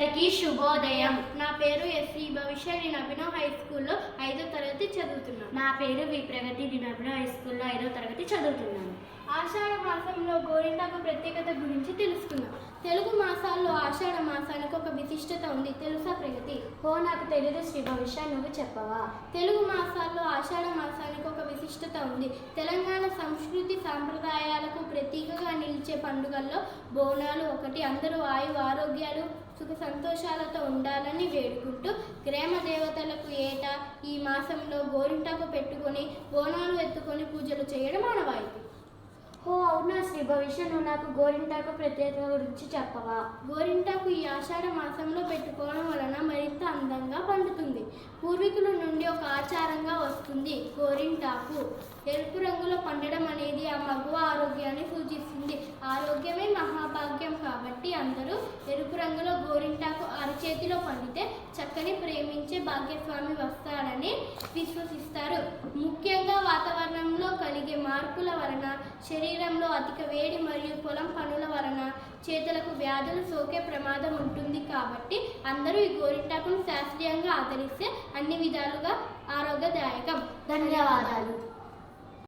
అందరికీ శుభోదయం. నా పేరు ఎస్వి భవిష్య నేను అభినవ్ హై స్కూల్లో ఐదో తరగతి చదువుతున్నాను. నా పేరు వి ప్రగతి దినప్పుడు హై స్కూల్లో ఐదో తరగతి చదువుతున్నాను. ఆషాఢ మాసంలో గోరింటాకు ప్రత్యేకత గురించి తెలుసుకుందాం. తెలుగు మాసాల్లో ఆషాఢ మాసానికి ఒక విశిష్టత ఉంది. తెలుసా ప్రగతి? ఓ నాకు తెలియదు శ్రీ భవిష్య నువ్వు చెప్పవా? తెలుగు మాసాల్లో ఆషాఢ మాసానికి ఒక విశిష్టత ఉంది. తెలంగాణ సంస్కృతి సాంప్రదాయాలకు ప్రతీకగా నిలిచే పండుగల్లో బోనాలు ఒకటి. అందరూ ఆయు ఆరోగ్యాలు సుఖ సంతోషాలతో ఉండాలని వేడుకుంటూ గ్రామ దేవతలకు ఏటా ఈ మాసంలో గోరింటాకు పెట్టుకొని బోనాలు ఎత్తుకొని పూజలు చేయడం ఆనవాయితీ. ఓ అవునా శ్రీ భవిష్య నువ్వు నాకు గోరింటాకు ప్రత్యేకత గురించి చెప్పవా? గోరింటాకు ఈ ఆషాఢ మాసంలో పెట్టుకోవడం వలన పూర్వీకుల నుండి ఒక ఆచారంగా వస్తుంది. గోరింటాకు ఎరుపు రంగులో పండడం అనేది ఆ మగువ ఆరోగ్యాన్ని సూచిస్తుంది. ఆరోగ్యమే మహాభాగ్యం కాబట్టి అందరూ ఎరుపు రంగులో గోరింటాకు అరచేతిలో పండితే చక్కని ప్రేమించే భాగ్యస్వామి వస్తాడని విశ్వసిస్తారు. ముఖ్యంగా వాతావరణంలో కలిగే మార్పుల వలన శరీరంలో అధిక వేడి మరియు పొలం పనుల వలన చేతులకు వ్యాధులు సోకే ప్రమాదం ఉంటుంది కాబట్టి అందరూ ఈ గోరింటాకును శాస్త్రీయంగా ఆదరిస్తే అన్ని విధాలుగా ఆరోగ్యదాయకం. ధన్యవాదాలు.